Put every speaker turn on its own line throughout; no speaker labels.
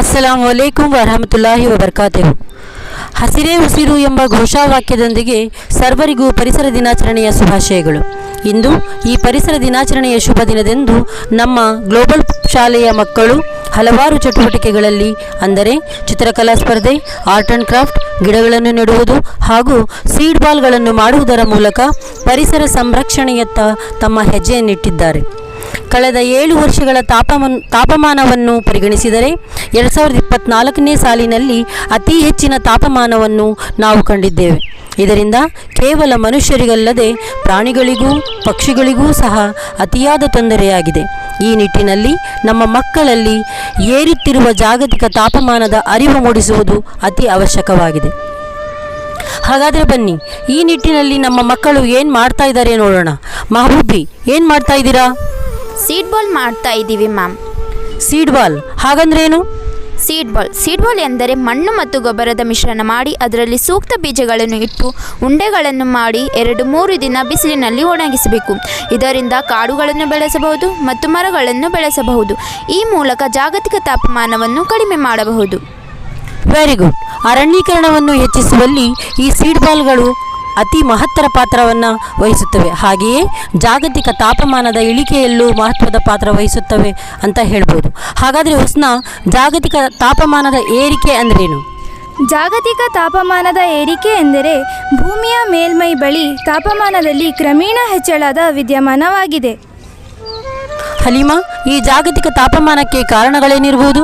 ಅಸ್ಸಲಾಂ ವಲೈಕುಂ ವರಹಮತುಲ್ಲಾಹಿ ವಬರ್ಕಾತೆವು ಹಸಿರೇ ಉಸಿರು ಎಂಬ ಘೋಷವಾಕ್ಯದೊಂದಿಗೆ ಸರ್ವರಿಗೂ ಪರಿಸರ ದಿನಾಚರಣೆಯ ಶುಭಾಶಯಗಳು. ಇಂದು ಈ ಪರಿಸರ ದಿನಾಚರಣೆಯ ಶುಭ ದಿನದಂದು ನಮ್ಮ ಗ್ಲೋಬಲ್ ಶಾಲೆಯ ಮಕ್ಕಳು ಹಲವಾರು ಚಟುವಟಿಕೆಗಳಲ್ಲಿ ಅಂದರೆ ಚಿತ್ರಕಲಾ ಸ್ಪರ್ಧೆ, ಆರ್ಟ್ ಆ್ಯಂಡ್ ಕ್ರಾಫ್ಟ್, ಗಿಡಗಳನ್ನು ನೆಡುವುದು ಹಾಗೂ ಸೀಡ್ ಬಾಲ್ಗಳನ್ನು ಮಾಡುವುದರ ಮೂಲಕ ಪರಿಸರ ಸಂರಕ್ಷಣೆಯತ್ತ ತಮ್ಮ ಹೆಜ್ಜೆಯನ್ನಿಟ್ಟಿದ್ದಾರೆ. ಕಳೆದ ಏಳು ವರ್ಷಗಳ ತಾಪಮಾನ, ತಾಪಮಾನವನ್ನು ಪರಿಗಣಿಸಿದರೆ ಎರಡು ಸಾವಿರದ ಇಪ್ಪತ್ತ್ನಾಲ್ಕನೇ ಸಾಲಿನಲ್ಲಿ ಅತಿ ಹೆಚ್ಚಿನ ತಾಪಮಾನವನ್ನು ನಾವು ಕಂಡಿದ್ದೇವೆ. ಇದರಿಂದ ಕೇವಲ ಮನುಷ್ಯರಿಗಲ್ಲದೆ ಪ್ರಾಣಿಗಳಿಗೂ ಪಕ್ಷಿಗಳಿಗೂ ಸಹ ಅತಿಯಾದ ತೊಂದರೆಯಾಗಿದೆ. ಈ ನಿಟ್ಟಿನಲ್ಲಿ ನಮ್ಮ ಮಕ್ಕಳಲ್ಲಿ ಏರುತ್ತಿರುವ ಜಾಗತಿಕ ತಾಪಮಾನದ ಅರಿವು ಮೂಡಿಸುವುದು ಅತಿ ಅವಶ್ಯಕವಾಗಿದೆ. ಹಾಗಾದರೆ ಬನ್ನಿ, ಈ ನಿಟ್ಟಿನಲ್ಲಿ ನಮ್ಮ ಮಕ್ಕಳು ಏನು ಮಾಡ್ತಾ ಇದ್ದಾರೆ ನೋಡೋಣ. ಮಹಬೂಬಿ, ಏನು ಮಾಡ್ತಾ ಇದ್ದೀರಾ?
ಸೀಡ್ ಬಾಲ್ ಮಾಡ್ತಾ ಇದ್ದೀವಿ ಮ್ಯಾಮ್
ಸೀಡ್ ಬಾಲ್ ಹಾಗಂದ್ರೇನು
ಸೀಡ್ ಬಾಲ್ ಸೀಡ್ ಬಾಲ್ ಎಂದರೆ ಮಣ್ಣು ಮತ್ತು ಗೊಬ್ಬರದ ಮಿಶ್ರಣ ಮಾಡಿ ಅದರಲ್ಲಿ ಸೂಕ್ತ ಬೀಜಗಳನ್ನು ಇಟ್ಟು ಉಂಡೆಗಳನ್ನು ಮಾಡಿ ಎರಡು ಮೂರು ದಿನ ಬಿಸಿಲಿನಲ್ಲಿ ಒಣಗಿಸಬೇಕು. ಇದರಿಂದ ಕಾಡುಗಳನ್ನು ಬೆಳೆಸಬಹುದು ಮತ್ತು ಮರಗಳನ್ನು ಬೆಳೆಸಬಹುದು. ಈ ಮೂಲಕ ಜಾಗತಿಕ ತಾಪಮಾನವನ್ನು ಕಡಿಮೆ ಮಾಡಬಹುದು.
ವೆರಿ ಗುಡ್ ಅರಣ್ಯೀಕರಣವನ್ನು ಹೆಚ್ಚಿಸುವಲ್ಲಿ ಈ ಸೀಡ್ ಬಾಲ್ಗಳು ಅತಿ ಮಹತ್ತರ ಪಾತ್ರವನ್ನು ವಹಿಸುತ್ತವೆ. ಹಾಗೆಯೇ ಜಾಗತಿಕ ತಾಪಮಾನದ ಇಳಿಕೆಯಲ್ಲೂ ಮಹತ್ವದ ಪಾತ್ರ ವಹಿಸುತ್ತವೆ ಅಂತ ಹೇಳ್ಬೋದು. ಹಾಗಾದರೆ ಉಷ್ಣ ಜಾಗತಿಕ ತಾಪಮಾನದ ಏರಿಕೆ ಅಂದ್ರೇನು?
ಜಾಗತಿಕ ತಾಪಮಾನದ ಏರಿಕೆ ಎಂದರೆ ಭೂಮಿಯ ಮೇಲ್ಮೈ ಬಳಿ ತಾಪಮಾನದಲ್ಲಿ ಕ್ರಮೇಣ ಹೆಚ್ಚಳದ ವಿದ್ಯಮಾನವಾಗಿದೆ.
ಹಲೀಮಾ ಈ ಜಾಗತಿಕ ತಾಪಮಾನಕ್ಕೆ ಕಾರಣಗಳೇನಿರ್ಬೋದು?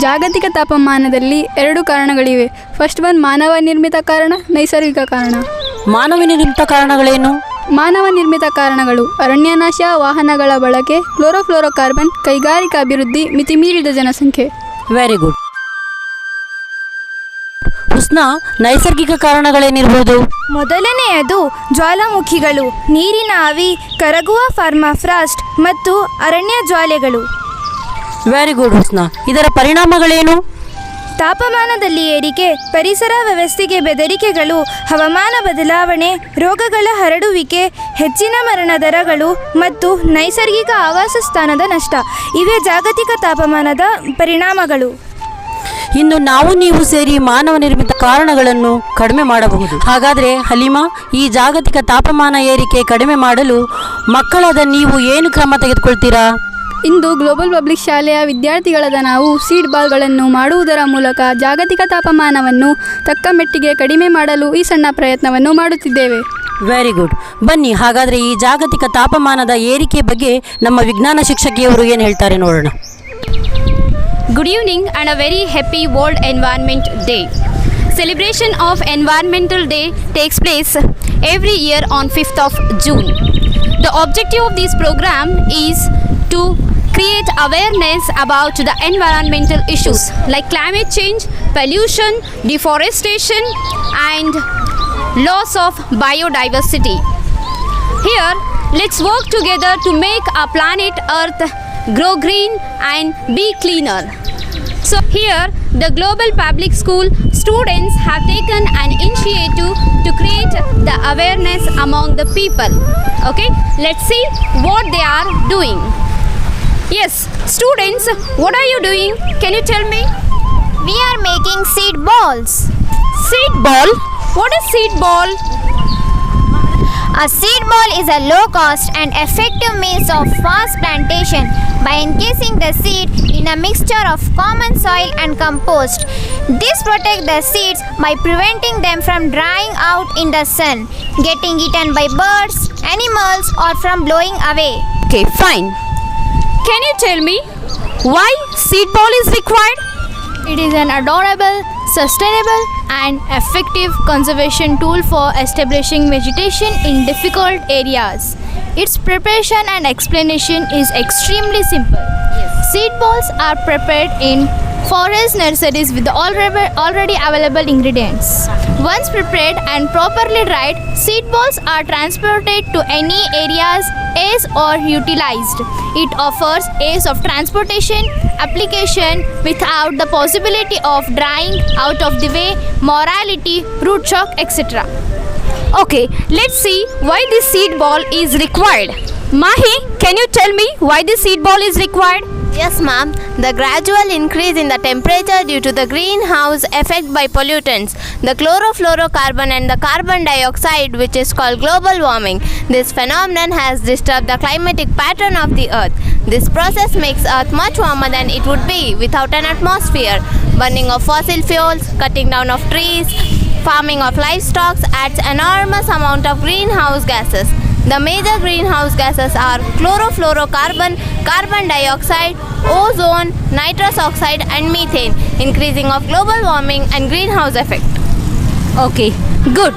ಜಾಗತಿಕ ತಾಪಮಾನದಲ್ಲಿ ಎರಡು ಕಾರಣಗಳಿವೆ. ಫಸ್ಟ್ ಒನ್ ಮಾನವ ನಿರ್ಮಿತ ಕಾರಣ ನೈಸರ್ಗಿಕ ಕಾರಣ.
ಮಾನವ ನಿರ್ಮಿತ ಕಾರಣಗಳೇನು?
ಮಾನವ ನಿರ್ಮಿತ ಕಾರಣಗಳು ಅರಣ್ಯನಾಶ ವಾಹನಗಳ ಬಳಕೆ ಕ್ಲೋರೋಫ್ಲೋರೋಕಾರ್ಬನ್ ಕೈಗಾರಿಕಾ ಅಭಿವೃದ್ಧಿ ಮಿತಿಮೀರಿದ ಜನಸಂಖ್ಯೆ.
ವೆರಿ ಗುಡ್ ಉಷ್ಣ ನೈಸರ್ಗಿಕ ಕಾರಣಗಳೇನಿರ್ಬೋದು?
ಮೊದಲನೆಯದು ಜ್ವಾಲಾಮುಖಿಗಳು ನೀರಿನ ಆವಿ ಕರಗುವ ಫಾರ್ಮಾಫ್ರಾಸ್ಟ್ ಮತ್ತು ಅರಣ್ಯ ಜ್ವಾಲೆಗಳು.
ವೆರಿ ಗುಡ್ ಹುಸ್ನಾ ಇದರ ಪರಿಣಾಮಗಳೇನು?
ತಾಪಮಾನದಲ್ಲಿ ಏರಿಕೆ, ಪರಿಸರ ವ್ಯವಸ್ಥೆಗೆ ಬೆದರಿಕೆಗಳು, ಹವಾಮಾನ ಬದಲಾವಣೆ, ರೋಗಗಳ ಹರಡುವಿಕೆ, ಹೆಚ್ಚಿನ ಮರಣ ದರಗಳು ಮತ್ತು ನೈಸರ್ಗಿಕ ಆವಾಸ ಸ್ಥಾನದ ನಷ್ಟ. ಇವೇ ಜಾಗತಿಕ ತಾಪಮಾನದ ಪರಿಣಾಮಗಳು.
ಇನ್ನು ನಾವು ನೀವು ಸೇರಿ ಮಾನವ ನಿರ್ಮಿತ ಕಾರಣಗಳನ್ನು ಕಡಿಮೆ ಮಾಡಬಹುದು. ಹಾಗಾದರೆ ಹಲೀಮಾ, ಈ ಜಾಗತಿಕ ತಾಪಮಾನ ಏರಿಕೆ ಕಡಿಮೆ ಮಾಡಲು ಮಕ್ಕಳಾದ ನೀವು ಏನು ಕ್ರಮ ತೆಗೆದುಕೊಳ್ತೀರಾ?
ಇಂದು ಗ್ಲೋಬಲ್ ಪಬ್ಲಿಕ್ ಶಾಲೆಯ ವಿದ್ಯಾರ್ಥಿಗಳಾದ ನಾವು ಸೀಡ್ ಬಾಲ್ಗಳನ್ನು ಮಾಡುವುದರ ಮೂಲಕ ಜಾಗತಿಕ ತಾಪಮಾನವನ್ನು ತಕ್ಕ ಮೆಟ್ಟಿಗೆ ಕಡಿಮೆ ಮಾಡಲು ಈ ಸಣ್ಣ ಪ್ರಯತ್ನವನ್ನು ಮಾಡುತ್ತಿದ್ದೇವೆ.
ವೆರಿ ಗುಡ್ ಬನ್ನಿ ಹಾಗಾದರೆ ಈ ಜಾಗತಿಕ ತಾಪಮಾನದ ಏರಿಕೆ ಬಗ್ಗೆ ನಮ್ಮ ವಿಜ್ಞಾನ ಶಿಕ್ಷಕಿಯವರು ಏನು ಹೇಳ್ತಾರೆ ನೋಡೋಣ.
Good evening and a very happy world environment day celebration of Environmental day takes place every year on 5th of June the objective of this program is to create awareness about the environmental issues like climate change, pollution, deforestation and loss of biodiversity. Here, let's work together to make our planet Earth grow green and be cleaner. So, here, the Global Public School students have taken an initiative to create the awareness among the people. Okay, let's see what they are doing. Yes, students, what are you doing? Can you tell me?
We are making seed balls.
Seed ball? What is seed ball?
A seed ball is a low cost and effective means of fast plantation by encasing the seed in a mixture of common soil and compost. This protects the seeds by preventing them from drying out in the sun, getting eaten by birds, animals, or from blowing away.
Okay, fine. Can you tell me why seed ball is required?
It is an adorable, sustainable, and effective conservation tool for establishing vegetation in difficult areas. Its preparation and explanation is extremely simple. Seed balls are prepared in forest nurseries with already, already available ingredients. Once prepared and properly dried, seed balls are transported to any areas as or utilized. It offers ease of transportation, application without the possibility of drying out of the way, morality, root shock, etc.
Okay, let's see why this seed ball is required. Mahi, can you tell me why this seed ball is required?
Yes, ma'am. The gradual increase in the temperature due to the greenhouse effect by pollutants, the chlorofluorocarbon and the carbon dioxide, which is called global warming. This phenomenon has disturbed the climatic pattern of the earth. This process makes earth much warmer than it would be without an atmosphere. Burning of fossil fuels, cutting down of trees, farming of livestock adds enormous amount of greenhouse gases. The major greenhouse gases are chlorofluorocarbon, carbon dioxide, ozone, nitrous oxide and methane, increasing of global warming and greenhouse effect.
Okay, good.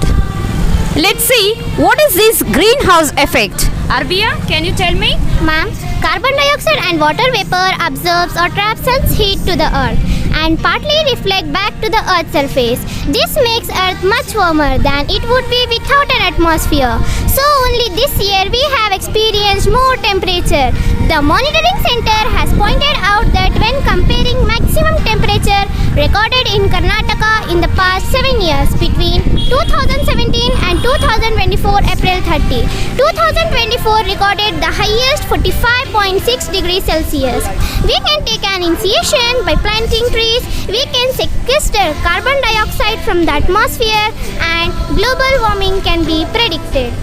Let's see what is this greenhouse effect. Arvia, can you tell me?
Ma'am, carbon dioxide and water vapor absorbs or traps heat to the earth and partly reflect back to the earth's surface. This makes earth much warmer than it would be without an atmosphere. So only this year we have experienced more temperature. The monitoring center has pointed out that when comparing maximum temperature recorded in Karnataka in the past 7 years between 2017 and 2024 April 30, 2024 recorded the highest 45.6 degrees Celsius. We can take an initiation by planting trees. We can sequester carbon dioxide from the atmosphere and global warming can be predicted.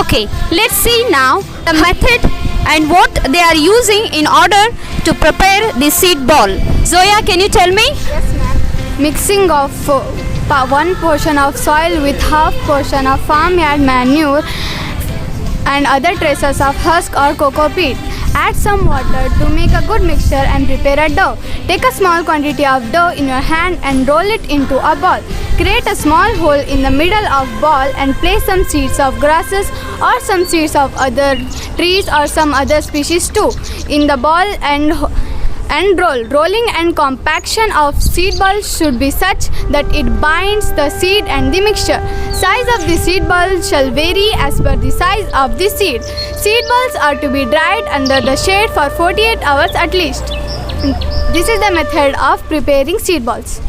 Okay, let's see now the method and what they are using in order to prepare the seed ball. Zoya, can you tell me? Yes, ma'am.
Mixing of uh, pa- one portion of soil with half portion of farmyard manure and other traces of husk or cocoa peat. Add some water to make a good mixture and prepare a dough. Take a small quantity of dough in your hand and roll it into a ball. Create a small hole in the middle of ball and place some seeds of grasses or some seeds of other trees or some other species too in the ball and and roll. Rolling and compaction of seed balls should be such that it binds the seed and the mixture. Size of the seed ball shall vary as per the size of the seed. Seed balls are to be dried under the shade for 48 hours at least. This is the method of preparing seed balls.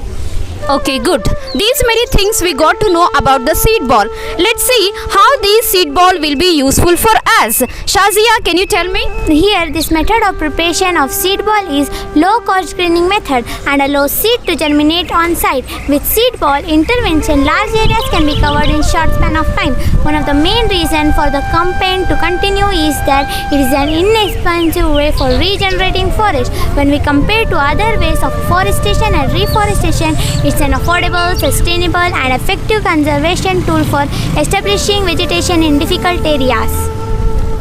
Okay, good. These many things we got to know about the seed ball. Let's see how these seed ball will be useful for us. Shazia, can you tell me?
Here, this method of preparation of seed ball is low cost screening method and allows seed to germinate on site. With seed ball intervention, large areas can be covered in short span of time. One of the main reasons for the campaign to continue is that it is an inexpensive way for regenerating forest. When we compare to other ways of forestation and reforestation, it's an affordable, sustainable, and effective conservation tool for establishing vegetation in difficult areas.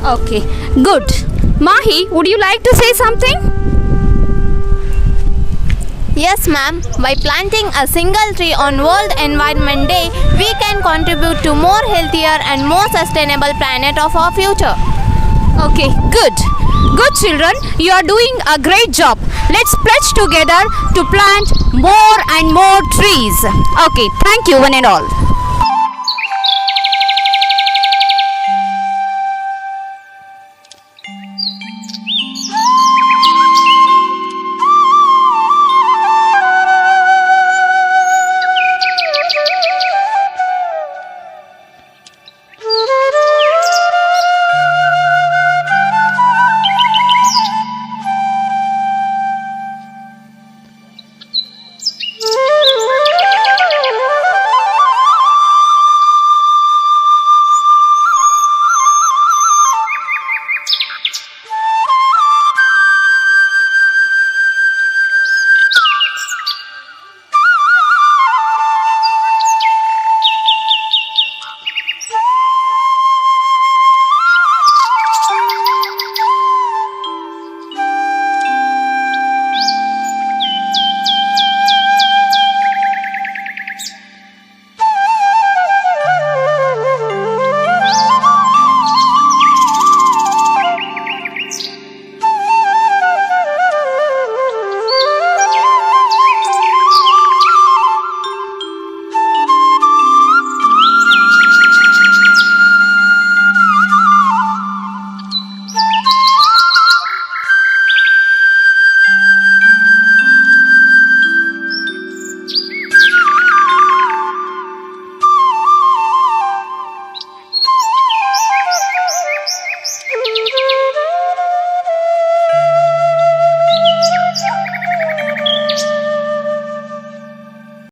Okay, good. Mahi, would you like to say something?
Yes, ma'am. By planting a single tree on World Environment Day, we can contribute to more healthier and more sustainable planet of our future.
Okay, good. Good children, you are doing a great job. Let's pledge together to plant more and more trees. Okay, thank you one and all.